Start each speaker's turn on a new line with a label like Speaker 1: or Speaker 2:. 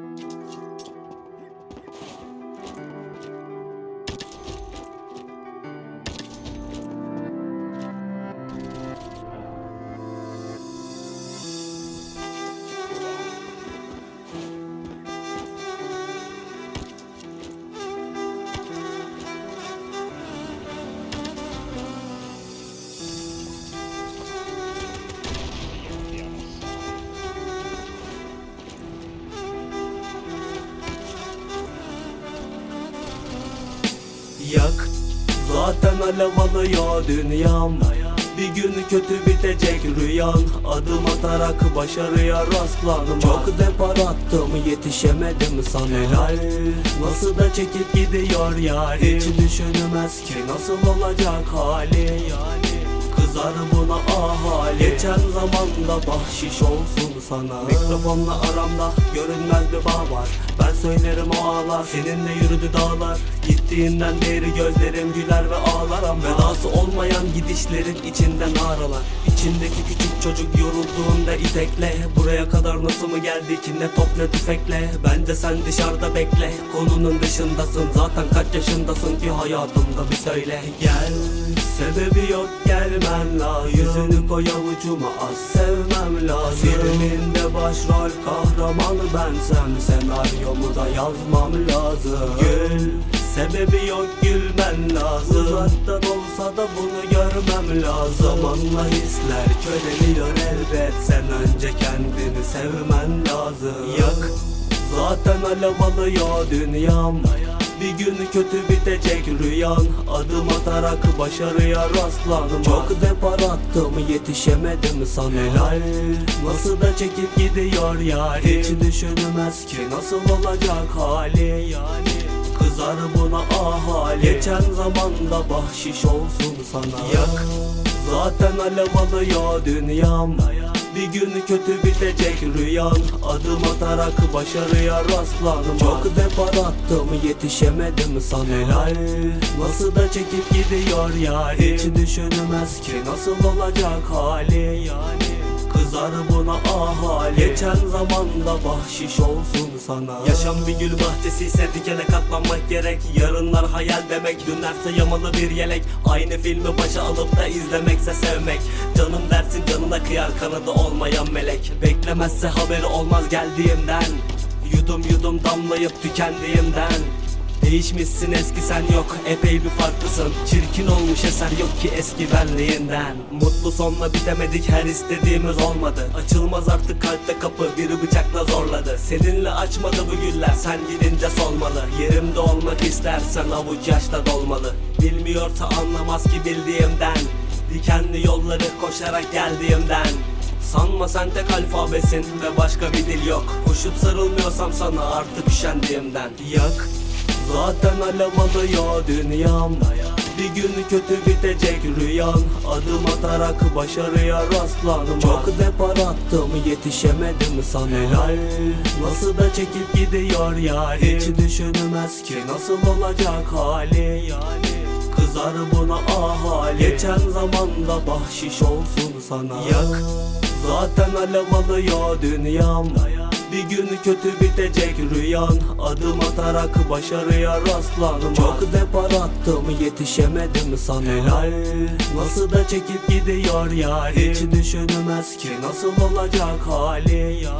Speaker 1: Thank you. Yak Zaten alev alıyor dünyam. Bir gün kötü bitecek rüyan. Adım atarak başarıya rastlanma Çok depar attım yetişemedim sana. Helal. Nasıl da çekip gidiyor yani Hiç düşünmez ki nasıl olacak hali. Yani Kızar buna ahali. Geçen zamanda bahşiş olsun sana. Mikrofonla aramda görünmez bir bağ var. Ben söylerim o ağlar Seninle yürüdü dağlar. Gittiğinden beri gözlerim güler ve ağlar. Ama Vedası olmayan gidişlerin içinden ağralar İçindeki küçük çocuk yorulduğunda itekle Buraya kadar nasıl mı geldik ne top ne tüfekle? Bence sen dışarıda bekle Konunun dışındasın. Zaten kaç yaşındasın ki hayatımda bir söyle. Gel Sebebi yok gelmen lazım Yüzünü koy avucuma az sevmem lazım Filminde başrol kahramanı bensem Senaryomu da yazmam lazım. Gül Sebebi yok gülmen lazım. Uzaktan olsa da bunu görmem lazım. Zamanla hisler köreliyor elbet. Sen önce kendini sevmen lazım. Yak Zaten alev alıyor dünyam bir gün kötü bitecek rüyan. Adım atarak başarıya rastlanma Çok depar attım yetişemedim sana. Helal. Nasıl da çekip gidiyor yani? Hiç düşünmez ki nasıl olacak hali yani? Kızar buna ahali. Geçen zamanda bahşiş olsun sana. Yak. Zaten alev alıyor dünyam bir gün kötü bitecek rüyan Adım atarak başarıya rastlanma Çok depar attım yetişemedim sana. Helal. Nasıl da çekip gidiyor yani? Hiç düşünmez ki nasıl olacak hali yani Kızar buna ahali. Geçen zamanda bahşiş olsun sana. Yaşam bir gül bahçesi ise dikene katlanmak gerek. Yarınlar hayal demek Dünlerse yamalı bir yelek. Aynı filmi başa alıp da izlemekse sevmek. Canım dersin canına kıyar kanadı olmayan melek. Beklemezse haberi olmaz geldiğimden. Yudum yudum damlayıp tükendiğimden Değişmişsin eski sen yok. Epey bir farklısın. Çirkin olmuş eser yok ki eski benliğinden. Mutlu sonla bitemedik her istediğimiz olmadı. Açılmaz artık kalpte kapı biri bıçakla zorladı. Seninle açmadı bu güller sen gidince solmalı. Yerimde olmak istersen avuç yaşta dolmalı. Bilmiyorsa anlamaz ki bildiğimden. Dikenli yolları koşarak geldiğimden. Sanma sen tek alfabesin ve başka bir dil yok. Koşup sarılmıyorsam sana artık üşendiğimden. Yak Zaten alev alıyor dünyam. Bir gün kötü bitecek rüyan. Adım atarak başarıya rastlanma Çok depar attım yetişemedim sana. Helal. Nasıl da çekip gidiyor yani? Hiç düşünmez ki nasıl olacak hali yani. Kızar buna ahali. Geçen zamanda bahşiş olsun sana. Yak. Zaten alev alıyor dünyam bir gün kötü bitecek rüyan. Adım atarak başarıya rastlanma Çok depar attım yetişemedim sana. Helal. Nasıl da çekip gidiyor yani Hiç düşünmez ki nasıl olacak hali ya